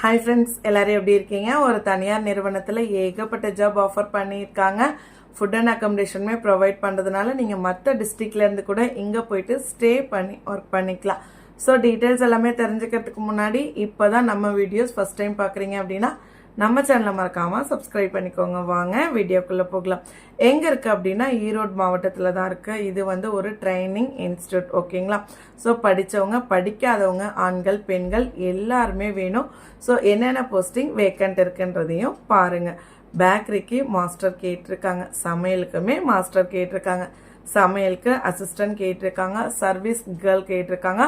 Hi friends எல்லோரும் எப்படி இருக்கீங்க? ஒரு தனியார் நிறுவனத்தில் ஏகப்பட்ட ஜாப் ஆஃபர் பண்ணியிருக்காங்க. ஃபுட் அண்ட் அக்கமடேஷனுமே ப்ரொவைட் பண்ணுறதுனால நீங்கள் மற்ற டிஸ்ட்ரிக்ட்லேருந்து கூட இங்கே போயிட்டு ஸ்டே பண்ணி ஒர்க் பண்ணிக்கலாம். ஸோ டீட்டெயில்ஸ் எல்லாமே தெரிஞ்சுக்கிறதுக்கு முன்னாடி இப்போ தான் நம்ம வீடியோஸ் ஃபஸ்ட் டைம் பார்க்குறீங்க அப்படின்னா நம்ம சேனலை மறக்காமல் சப்ஸ்கிரைப் பண்ணிக்கோங்க. வாங்க வீடியோக்குள்ளே போகலாம். எங்கே இருக்குது அப்படின்னா ஈரோடு மாவட்டத்தில் தான் இருக்குது இது வந்து ஒரு ட்ரைனிங் இன்ஸ்டியூட் ஓகேங்களா ஸோ படித்தவங்க படிக்காதவங்க ஆண்கள் பெண்கள் எல்லாருமே வேணும். ஸோ என்னென்ன போஸ்டிங் வேக்கண்ட் இருக்குன்றதையும் பாருங்கள் பேக்கரிக்கு மாஸ்டர் கேட்டிருக்காங்க. சமையலுக்குமே மாஸ்டர் கேட்டிருக்காங்க. சமையலுக்கு அசிஸ்டன்ட் கேட்டிருக்காங்க. சர்வீஸ் கேர்ள் கேட்டிருக்காங்க.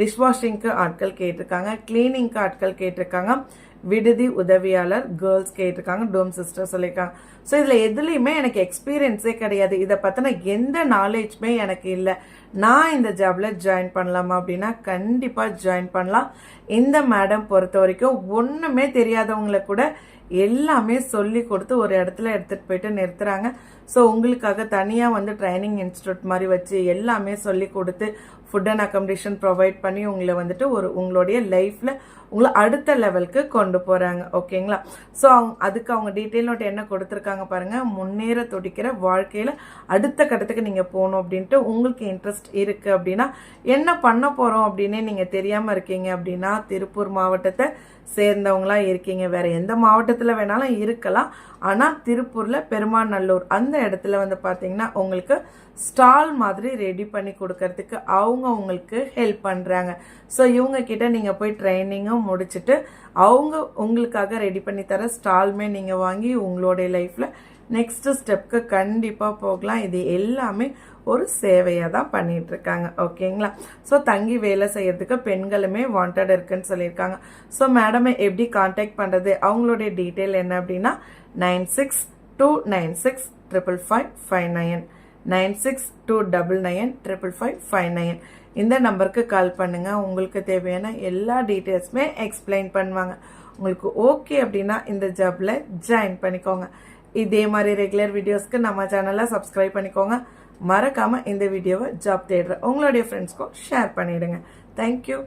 டிஷ்வாஷிங்க்கு ஆட்கள் கேட்டிருக்காங்க. கிளீனிங்க்கு ஆட்கள் கேட்டிருக்காங்க. விடுதி உதவியாளர் கேர்ள்ஸ் கேட்டிருக்காங்க டோம் சிஸ்டர் சொல்லியிருக்காங்க. ஸோ இதில் எதுலேயுமே எனக்கு எக்ஸ்பீரியன்ஸே கிடையாது. இதை பற்றின எந்த நாலேஜுமே எனக்கு இல்லை. நான் இந்த ஜாபில் ஜாயின் பண்ணலாமா அப்படின்னா கண்டிப்பாக ஜாயின் பண்ணலாம். இந்த மேடம் பொறுத்த வரைக்கும் ஒன்றுமே தெரியாதவங்களை கூட எல்லாமே சொல்லி கொடுத்து ஒரு இடத்துல எடுத்துகிட்டு போயிட்டு நிறுத்துறாங்க. ஸோ உங்களுக்காக தனியாக வந்து ட்ரைனிங் இன்ஸ்டியூட் மாதிரி வச்சு எல்லாமே சொல்லி கொடுத்து ஃபுட் அண்ட் அக்கமடேஷன் ப்ரொவைட் பண்ணி உங்களை வந்துட்டு ஒரு உங்களுடைய லைஃப்பில் உங்களை அடுத்த லெவலுக்கு கொண்டு போகிறாங்க ஓகேங்களா ஸோ அவங்க அதுக்கு அவங்க டீட்டெயில் நோட் என்ன கொடுத்துருக்காங்க பாருங்கள் முன்னேற துடிக்கிற வாழ்க்கையில் அடுத்த கட்டத்துக்கு நீங்கள் போகணும் அப்படின்ட்டு உங்களுக்கு இன்ட்ரெஸ்ட் இருக்குது அப்படின்னா என்ன பண்ண போகிறோம் அப்படின்னே நீங்கள் தெரியாமல் இருக்கீங்க அப்படின்னா திருப்பூர் மாவட்டத்தை சேர்ந்தவங்களாம் இருக்கீங்க. வேறு எந்த மாவட்டத்தில் வேணாலும் இருக்கலாம். ஆனால் திருப்பூரில் பெருமாநல்லூர் அந்த இடத்துல வந்து பார்த்தீங்கன்னா உங்களுக்கு ஸ்டால் மாதிரி ரெடி பண்ணி கொடுக்கறதுக்கு அவங்க உங்களுக்கு ஹெல்ப் பண்ணுறாங்க ஸோ இவங்க கிட்ட நீங்கள் போய் ட்ரைனிங்கும் முடிச்சுட்டு அவங்க உங்களுக்காக ரெடி பண்ணி தர ஸ்டால்மே நீங்கள் வாங்கி உங்களுடைய லைஃப்பில் நெக்ஸ்ட் ஸ்டெப்க்கு கண்டிப்பாக போகலாம். இது எல்லாமே ஒரு சேவையாக தான் பண்ணிகிட்ருக்காங்க இருக்காங்க ஓகேங்களா? ஸோ தங்கி வேலை செய்கிறதுக்கு பெண்களுமே வாண்டட் இருக்குன்னு சொல்லியிருக்காங்க. ஸோ மேடமை எப்படி காண்டாக்ட் பண்ணுறது அவங்களுடைய டீட்டெயில் என்ன அப்படின்னா nine six two nine six triple five five nine nine six two double nine triple five five nine இந்த நம்பருக்கு கால் பண்ணுங்கள் உங்களுக்கு தேவையான எல்லா டீட்டெயில்ஸுமே எக்ஸ்பிளைன் பண்ணுவாங்க. உங்களுக்கு ஓகே அப்படின்னா இந்த ஜாப்பில் ஜாயின் பண்ணிக்கோங்க. இதே மாதிரி ரெகுலர் வீடியோஸ்க்கு நம்ம சேனலை சப்ஸ்கிரைப் பண்ணிக்கோங்க. மறக்காமல் இந்த வீடியோவை ஜாப் தேடுற உங்களுடைய ஃப்ரெண்ட்ஸ்க்கும் ஷேர் பண்ணிவிடுங்க தேங்க்யூ